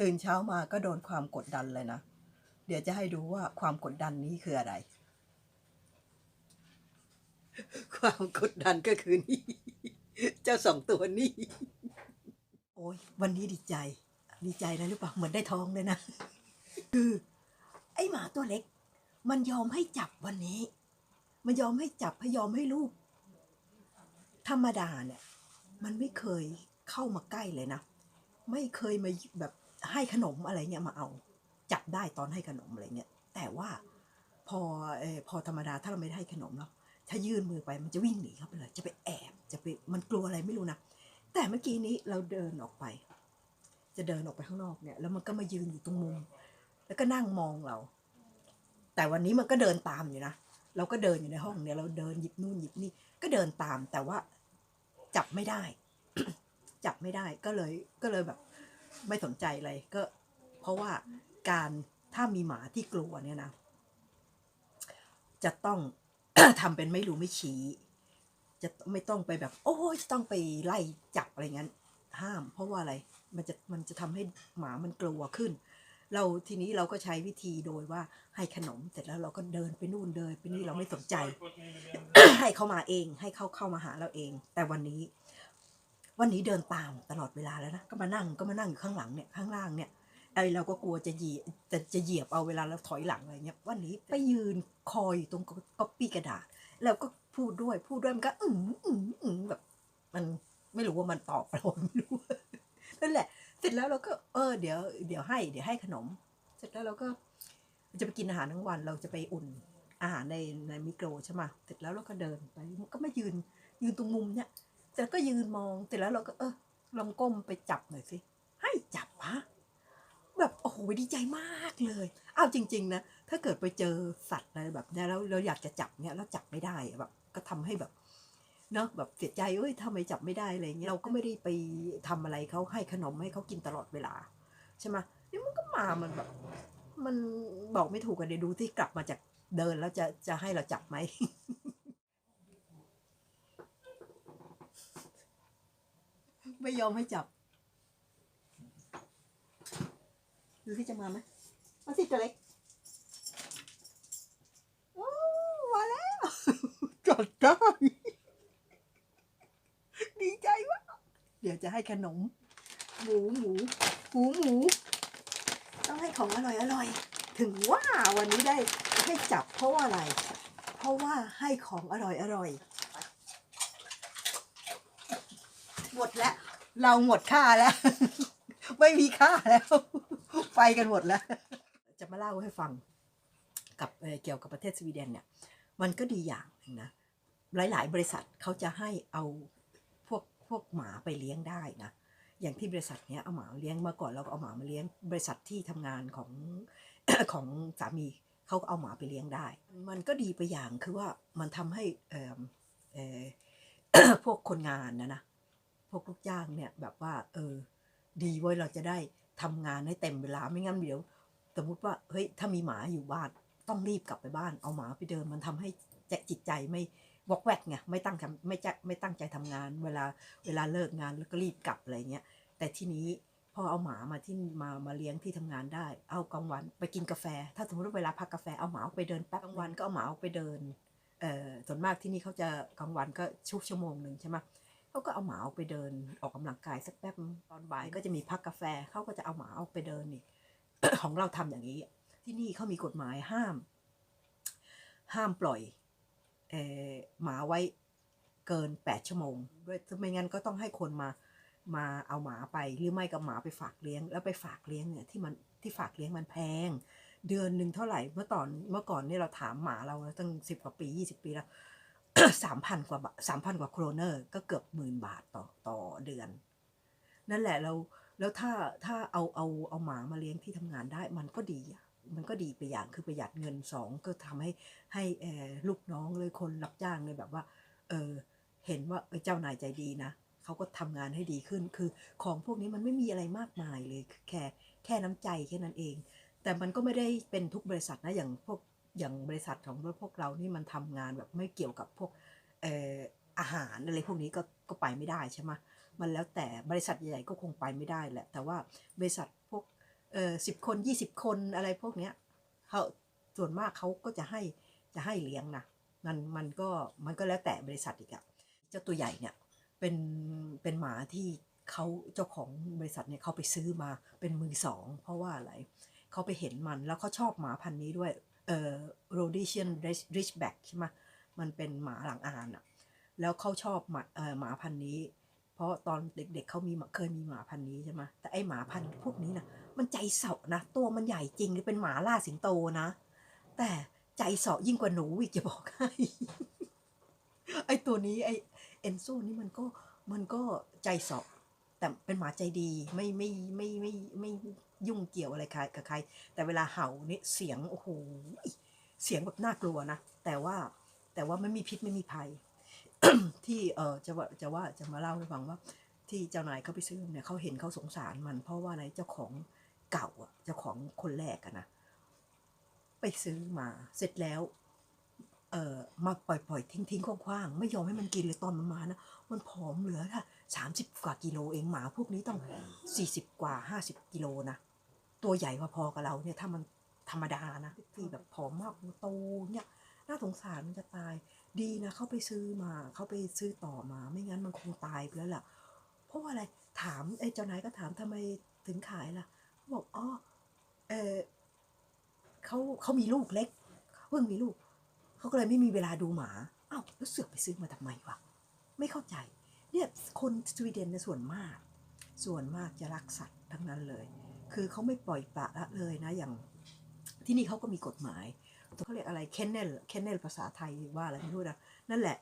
ตื่นเช้ามาก็โดนความกดดันเลยนะ เดี๋ยวจะให้ดูว่าความกดดันนี้คืออะไร ความกดดันก็คือนี่ เจ้าสองตัวนี่ โอ้ยวันนี้ดีใจ ดีใจนะหรือเปล่า เหมือนได้ท้องเลยนะ คือ ไอหมาตัวเล็ก มันยอมให้จับวันนี้ มันยอมให้จับให้ยอมให้ลูก ธรรมดาเนี่ย มันไม่เคยเข้ามาใกล้เลยนะ ไม่เคยมาแบบ ให้ขนมอะไรเงี้ยมาเอา จับได้ตอนให้ขนมอะไรเงี้ยแต่ว่าพออพอธรรมดาถ้าเราไม่ได้ให้ขนมแล้วถ้ายื่นมือไปมันจะวิ่งหนีเข้าไปเลย จะไปแอบจะไปมันกลัวอะไรไม่รู้นะแต่เมื่อกี้นี้เราเดินออกไป จะเดินออกไปข้างนอกเนี่ย แล้วมันก็มายืนอยู่ตรงมุม แล้วก็นั่งมองเรา แต่วันนี้มันก็เดินตามอยู่นะเราก็เดินอยู่ในห้องเนี่ย เราเดินหยิบนู่นหยิบนี่ก็เดินตามแต่ว่าจับไม่ได้ จับไม่ได้ก็เลยก็เลยแบบ ไม่สนใจอะไรก็ เพราะว่าการถ้ามีหมาที่กลัวเนี่ยนะ จะต้องทำเป็นไม่รู้ไม่ชี้ จะไม่ต้องไปแบบ โอ้ยจะต้องไปไล่จับอะไรงั้น ห้าม เพราะว่าอะไรมันจะมันจะทำให้หมามันกลัวขึ้น เราทีนี้เราก็ใช้วิธีโดยว่าให้ขนมเสร็จแล้วเราก็เดินไปนู่นเดินไปนี่เราไม่สนใจ ให้เขามาเอง ให้เขาเข้ามาหาเราเอง แต่วันนี้ วันนี้เดินตามตลอดเวลาแล้วนะ ก็มานั่งก็มานั่งอยู่ข้างหลังเนี่ยข้างล่างเนี่ยไอเราก็กลัวจะเหยียบจะจะเหยียบเอาเวลาเราถอยหลังอะไรเงี้ยวันนี้ไปยืนคอยอยู่ตรงก๊อปปี้กระดาษ แล้วก็พูดด้วยพูดด้วยมันก็อืมอืมอืมแบบ มันไม่รู้ว่ามันตอบเราไม่รู้นั่นแหละ เสร็จแล้วเราก็เออเดี๋ยวเดี๋ยวให้เดี๋ยวให้ขนม เสร็จแล้วเราก็จะไปกินอาหารทั้งวันเราจะไปอุ่นอาหารในในมิโครใช่ไหมเสร็จแล้วเราก็เดินไปก็มายืนยืนตรงมุมเนี่ย แล้วก็ยืนมองเสร็จแล้วเราก็เออลองก้มไปจับหน่อยสิ ให้จับฮะแบบโอ้โหดีใจมากเลยอ้าวจริง ๆ นะ ถ้าเกิดไปเจอสัตว์อะไรแบบนี้แล้วเราอยากจะจับเนี่ยแล้วจับไม่ได้แบบก็ทำให้แบบเนาะแบบเสียใจเอ้ยทำไมจับไม่ได้อะไรเงี้ยเราก็ไม่ได้ไปทำอะไรเขาให้ขนมให้เขากินตลอดเวลาใช่ไหมนี่มันก็มามันแบบ มันบอกไม่ถูกกันเดี๋ยวดูที่กลับมาจากเดินแล้วจะจะให้เราจับไหม ไม่ยอมให้จับดูที่จะมาไหมมาสิตัวเล็กโอ้มาแล้วจัดได้ดีใจมากเดี๋ยวจะให้ขนม หมูหมูหมูหมู ต้องให้ของอร่อยอร่อย ถึงว่าวันนี้ได้ให้จับเพราะว่าอะไร เพราะว่าให้ของอร่อยอร่อย หมดแล้ว เราหมดค่าแล้ว ไม่มีค่าแล้ว ไปกันหมดแล้ว จะมาเล่าให้ฟังกับเอ่อเกี่ยวกับประเทศสวีเดนเนี่ย มันก็ดีอย่างนึงนะ หลาย ๆ บริษัทเขาจะให้เอาพวกพวกหมาไปเลี้ยงได้นะ อย่างที่บริษัทเนี้ยเอาหมาเลี้ยงมาก่อนเราก็เอาหมามาเลี้ยง บริษัทที่ทำงานของของสามีเขาก็เอาหมาไปเลี้ยงได้ มันก็ดีไปอย่างคือว่ามันทำให้พวกคนงานนะนะ พวกลูกจ้างเนี่ยแบบว่า เออ ดีเว้ยเราจะได้ทำงานให้เต็มเวลาไม่งั้นเดี๋ยวสมมติว่าเฮ้ยถ้ามีหมาอยู่บ้านต้องรีบกลับไปบ้าน เอาหมาไปเดินมันทำให้จจิตใจไม่วอกแวกไงไม่ตั้งทำไม่จะไม่ตั้งใจทำงาน เวลาเวลาเลิกงานแล้วก็รีบกลับอะไรเงี้ยแต่ที่นี้พอเอาหมามาที่มามาเลี้ยงที่ทำงานได้ เอากลางวันไปกินกาแฟ ถ้าสมมติว่าเวลาพักกาแฟเอาหมาออกไปเดินแป๊บกลางวันก็เอาหมาออกไปเดินเอ่อส่วนมากที่นี่เขาจะกลางวันก็ชุกชั่วโมงหนึ่งใช่ไหม เขาก็เอาหมาออกไปเดิน ออกกำลังกายสักแป๊บตอนบ่ายก็จะมีพักกาแฟเขาก็จะเอาหมาออกไปเดินอีกของเราทำอย่างนี้ ที่นี่เขามีกฎหมายห้าม ห้ามปล่อยเอ่อหมาไว้เกินแปดชั่วโมงด้วยไม่งั้นก็ต้องให้คนมามาเอาหมาไปหรือไม่ก็หมาไปฝากเลี้ยง แล้วไปฝากเลี้ยงเนี่ยที่มันที่ฝากเลี้ยงมันแพง เดือนหนึ่งเท่าไหร่เมื่อตอนเมื่อก่อนเนี่ยเราถามหมาเราตั้งสิบกว่าปียี่สิบปีแล้ว สามพันกว่าสามพันกว่าโครเนอร์ก็เกือบหมื่นบาทต่อต่อเดือน นั่นแหละเราแล้วถ้าถ้าเอาเอาเอาหมามาเลี้ยงที่ทำงานได้มันก็ดีอะมันก็ดีไปอย่างคือประหยัดเงินสองก็ทำให้ให้ลูกน้องเลยคนรับจ้างเลยแบบว่า เออเห็นว่าเจ้านายใจดีนะเขาก็ทำงานให้ดีขึ้นคือของพวกนี้มันไม่มีอะไรมากมายเลยแค่แค่น้ำใจแค่นั้นเอง แต่มันก็ไม่ได้เป็นทุกบริษัทนะอย่างพวก อย่างบริษัทของพวกเรานี่มันทำงานแบบไม่เกี่ยวกับพวกอออาหารอะไรพวกนี้ก็ก็ไปไม่ได้ใช่ไหมมันแล้วแต่บริษัทใหญ่ๆก็คงไปไม่ได้แหละ แต่ว่าบริษัทพวกเออสิบคนยี่สิบคนอะไรพวกเนี้ยเขาส่วนมากเขาก็จะให้จะให้เลี้ยงนะมันมันก็มันก็แล้วแต่บริษัทอีกอะเจ้าตัวใหญ่เนี่ยเป็นเป็นหมาที่เขาเจ้าของบริษัทเนี่ยเขาไปซื้อมาเป็นมือสอง เพราะว่าอะไรเขาไปเห็นมันแล้วเขาชอบหมาพันธุ์นี้ด้วย เอ่อ Rhodesian Ridgeback ใช่ไหมมันเป็นหมาหลังอ่านอะแล้วเขาชอบหมาเอ่อหมาพันธุ์นี้ เพราะตอนเด็กๆเขามีเคยมีหมาพันธุ์นี้ใช่ไหมแต่ไอหมาพันธุ์พวกนี้นะมันใจเสาะนะ ตัวมันใหญ่จริงเป็นหมาล่าสิงโตนะ แต่ใจเสาะยิ่งกว่าหนูอีกจะบอกให้ไอตัวนี้ไอเอนโซนี่มันก็มันก็ใจเสาะแต่เป็นหมาใจดีไม่ไม่ไม่ไม่ไม่ไม่ ยุ่งเกี่ยวอะไรใครกับใคร แต่เวลาเห่านี่เสียงโอ้โหเสียงแบบน่ากลัวนะ แต่ว่าแต่ว่าไม่มีพิษไม่มีภัย ที่เออจะว่าจะว่าจะมาเล่าให้ฟังว่า ที่เจ้านายเขาไปซื้อเนี่ยเขาเห็นเขาสงสารมัน เพราะว่าอะไรเจ้าของเก่าอะเจ้าของคนแรกอะนะไปซื้อมาเสร็จแล้วเอ่อมาปล่อยปล่อยทิ้งทิ้งคว้างๆไม่ยอมให้มันกินเลยตอนมันมานะมันผอมเหลือค่ะสามสิบกว่ากิโลเองหมาพวกนี้ต้องสี่สิบกว่าห้าสิบกิโลนะ ตัวใหญ่พอๆกับเราเนี่ยถ้ามันธรรมดานะที่แบบผอมมากโตเนี่ยน่าสงสารมันจะตาย ดีนะเขาไปซื้อมาเขาไปซื้อต่อมา ไม่งั้นมันคงตายไปแล้วล่ะ เพราะว่าอะไรถามไอ้เจ้านายก็ถามทำไมถึงขายล่ะบอกอ๋อเออเขาเขามีลูกเล็กเพิ่งมีลูกเขาก็เลยไม่มีเวลาดูหมาอ้าวแล้วเสือกไปซื้อมาทำไมวะไม่เข้าใจเนี่ยคนสวีเดนในส่วนมาก ส่วนมากจะรักสัตว์ทั้งนั้นเลย คือเขาไม่ปล่อยปะละเลยนะอย่างที่นี่เขาก็มีกฎหมายเขาเรียกอะไรเคนเนลเคนเนลภาษาไทยว่าอะไรไม่รู้นะนั่นแหละ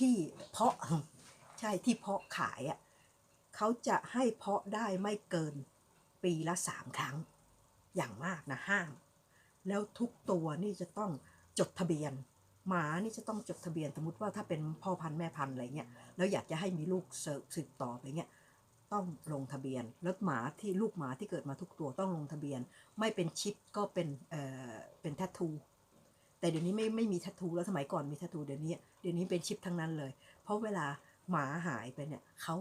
ที่เพาะใช่ที่เพาะขายอะเขาจะให้เพาะได้ไม่เกินปีละสามครั้ง อย่างมากนะห้าม แล้วทุกตัวนี่จะต้องจดทะเบียน หมานี่จะต้องจดทะเบียนสมมติว่าถ้าเป็นพ่อพันธุ์แม่พันธุ์อะไรเงี้ยแล้วอยากจะให้มีลูกเสิร์ฟสืบต่อไปเงี้ย ต้องลงทะเบียนแล้วหมาที่ลูกหมาที่เกิดมาทุกตัวต้องลงทะเบียน ไม่เป็นชิปก็เป็นเอ่อเป็นแททูแต่เดี๋ยวนี้ไม่ไม่มีแททูแล้วสมัยก่อนมีแททูเดี๋ยวนี้เดี๋ยวนี้เป็นชิปทั้งนั้นเลย เพราะเวลาหมาหายไปเนี่ยเขา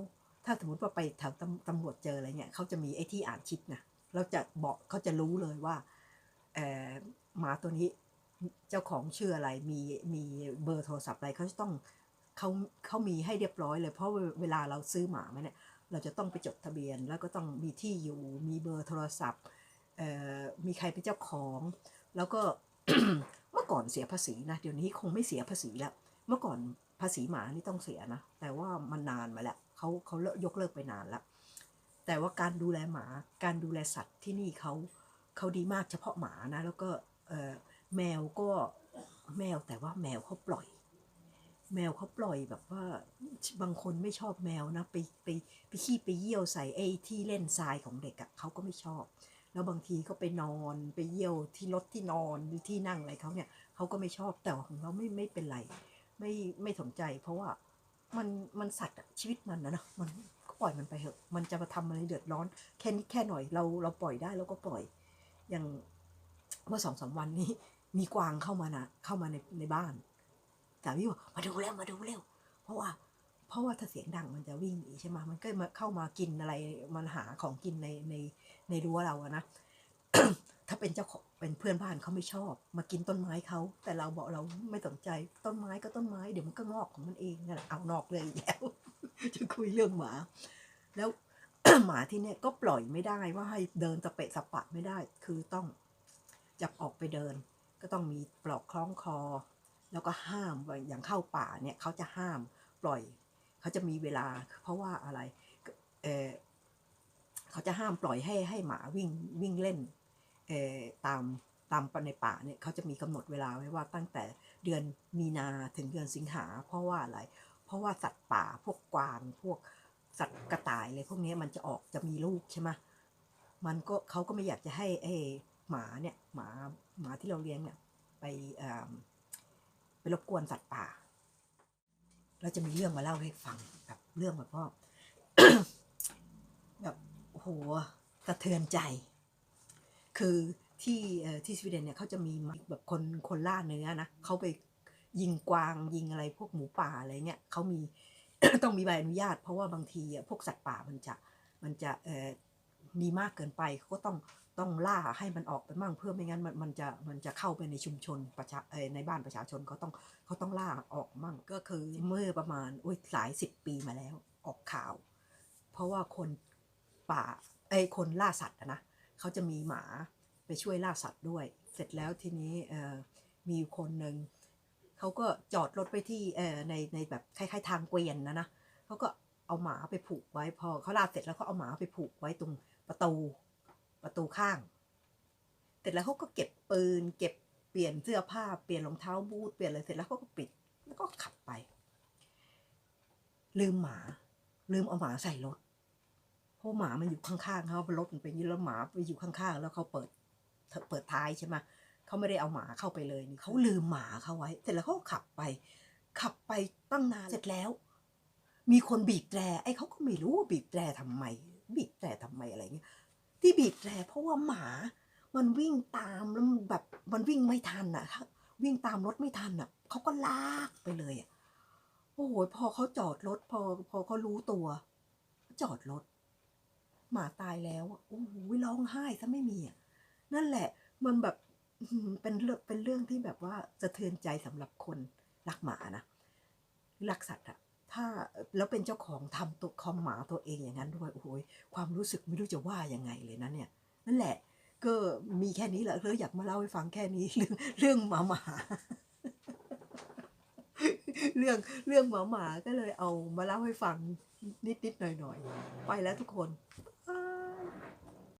ถ้าสมมติว่าไปแถวตำตำรวจเจออะไรเนี่ยเขาจะมีไอ้ที่อ่านชิปนะเราจะบอกเขาจะรู้เลยว่าเอ่อหมาตัวนี้เจ้าของชื่ออะไรมีมีเบอร์โทรศัพท์อะไรเขาจะต้องเขาเขามีให้เรียบร้อยเลยเพราะเวลาเราซื้อหมามาเนี่ย เราจะต้องไปจดทะเบียน แล้วก็ต้องมีที่อยู่ มีเบอร์โทรศัพท์ มีใครเป็นเจ้าของ แล้วก็เมื่อก่อนเสียภาษีนะเดี๋ยวนี้คงไม่เสียภาษีแล้ว เมื่อก่อนภาษีหมานี่ต้องเสียนะ แต่ว่ามันนานมาแล้วเขาเขาเลิกยกเลิกไปนานแล้ว แต่ว่าการดูแลหมา การดูแลสัตว์ที่นี่เขาเขาดีมากเฉพาะหมานะ แล้วก็แมวก็แมวแต่ว่าแมวเขาปล่อย แมวเขาปล่อยแบบว่าบางคนไม่ชอบแมวนะไปไปไปขี้ไปเยี่ยวใส่ไอ้ที่เล่นทรายของเด็กอะ่ะเขาก็ไม่ชอบ แล้วบางทีก็ไปนอนไปเยี่ยวที่รถที่นอนหรือที่นั่งอะไรเขาเนี่ยเขาก็ไม่ชอบแต่ของเราไม่ไม่เป็นไร ไม่ไม่สนใจ เพราะว่ามันมันสัตว์ชีวิตมันนะเนะมันก็ปล่อยมันไปเถอะมันจะมาทำอะไรเดือดร้อน แค่นิดแค่หน่อยเราเราปล่อยได้เราก็ปล่อย อย่างเมื่อสองสามวันนี้มีกวางเข้ามานะเข้ามาในในบ้าน สามีบอกมาดูแล้วมาดูเร็ว เพราะว่า เพราะว่าถ้าเสียงดังมันจะวิ่งหนีใช่ไหมมันก็มาเข้ามากินอะไรมันหาของกินในในในรั้วเราอะนะถ้าเป็นเจ้าของเป็นเพื่อนบ้านเขาไม่ชอบ มากินต้นไม้เขาแต่เราบอกเราไม่สนใจต้นไม้ก็ต้นไม้เดี๋ยวมันก็งอกของมันเองนั่นแหละเอานอกเลยแล้ว จะคุยเรื่องหมาแล้วหมาที่เนี่ยก็ปล่อยไม่ได้ว่าให้เดินตะเปะสะปะไม่ได้ คือต้องจับออกไปเดิน ก็ต้องมีปลอกคล้องคอ แล้วก็ห้ามว่าอย่างเข้าป่าเนี่ยเขาจะห้ามปล่อย เขาจะมีเวลา เพราะว่าอะไรเเขาจะห้ามปล่อยให้ให้หมาวิ่งวิ่งเล่นตามตามในป่าเนี่ยเขาจะมีกำหนดเวลาไว้ว่าตั้งแต่เดือนมีนาถึงเดือนสิงหา เพราะว่าอะไร เพราะว่าสัตว์ป่าพวกกวางพวกสัตว์กระต่ายอะไรพวกนี้มันจะออกจะมีลูกใช่ไหมมันก็เขาก็ไม่อยากจะให้ไอ้หมาเนี่ยหมาหมาที่เราเลี้ยงเนี่ยไปอ่อไป รบกวนสัตว์ป่า เราจะมีเรื่องมาเล่าให้ฟังแบบเรื่องแบบว่าแบบโอ้โหสะเทือนใจ คือที่ที่สวีเดนเนี่ยเขาจะมีแบบคนคนล่าเนื้อนะเขาไปยิงกวางยิงอะไรพวกหมูป่าอะไรเงี้ยเขามีต้องมีใบอนุญาต เพราะว่าบางทีอะพวกสัตว์ป่ามันจะมันจะมีมากเกินไปเขาก็ต้อง ต้องล่าให้มันออกไปมั่งเพื่อไม่งั้นมันมันจะมันจะเข้าไปในชุมชนประชาในบ้านประชาชนเขาต้องเขาต้องล่าออกมั่งก็คือเมื่อประมาณอุ้ยหลายสิบปีมาแล้วออกข่าว เพราะว่าคนป่าไอ้คนล่าสัตว์นะเขาจะมีหมาไปช่วยล่าสัตว์ด้วย เสร็จแล้วทีนี้มีคนหนึ่งเขาก็จอดรถไปที่ในในแบบคล้ายๆทางเกวียนนะนะเขาก็เอาหมาไปผูกไว้พอเขาล่าเสร็จแล้วเขาเอาหมาไปผูกไว้ตรงประตู ประตูข้างเสร็จแล้วเขาก็เก็บปืน เก็บเปลี่ยนเสื้อผ้าเปลี่ยนรองเท้าบูทเปลี่ยนอะไรเสร็จแล้วเขาก็ปิด แล้วก็ขับไป ลืมหมา ลืมเอาหมาใส่รถเพราะหมามันอยู่ข้างๆเขารถมันเป็นยางนี้แล้วหมาไปอยู่ข้างๆแล้วเขาเปิดเปิดท้ายใช่ไหมเขาไม่ได้เอาหมาเข้าไปเลยนี่เขาลืมหมาเขาไว้ เสร็จแล้วเขาก็ขับไป ขับไปตั้งนานเสร็จแล้ว มีคนบีบแตรไอ้เขาก็ไม่รู้ว่าบีบแตรทำไม บีบแตรทำไมอะไรเงี้ย ที่บีบแตรเพราะว่าหมา มันวิ่งตามแล้วแบบมันวิ่งไม่ทันอะวิ่งตามรถไม่ทันอะเขาก็ลากไปเลยอะโอ้โหพอเขาจอดรถพอพอเขารู้ตัว จอดรถหมาตายแล้วโอ้โหร้องไห้ซะไม่มีอะนั่นแหละ มันแบบเป็นเรื่องเป็นเรื่องที่แบบว่าสะเทือนใจสำหรับคนรักหมานะรักสัตว์อะ ถ้าแล้วเป็นเจ้าของทำตัวคอมหมาตัวเองอย่างนั้นด้วยโอ้ยความรู้สึกไม่รู้จะว่ายังไงเลยนะเนี่ยนั่นแหละ ก็มีแค่นี้แหละเลยอยากมาเล่าให้ฟังแค่นี้เรื่องเรื่องหมาหมาเรื่องเรื่องหมาหมาก็เลยเอามาเล่าให้ฟังนิดนิดๆหน่อยหน่อยๆไปแล้วทุกคน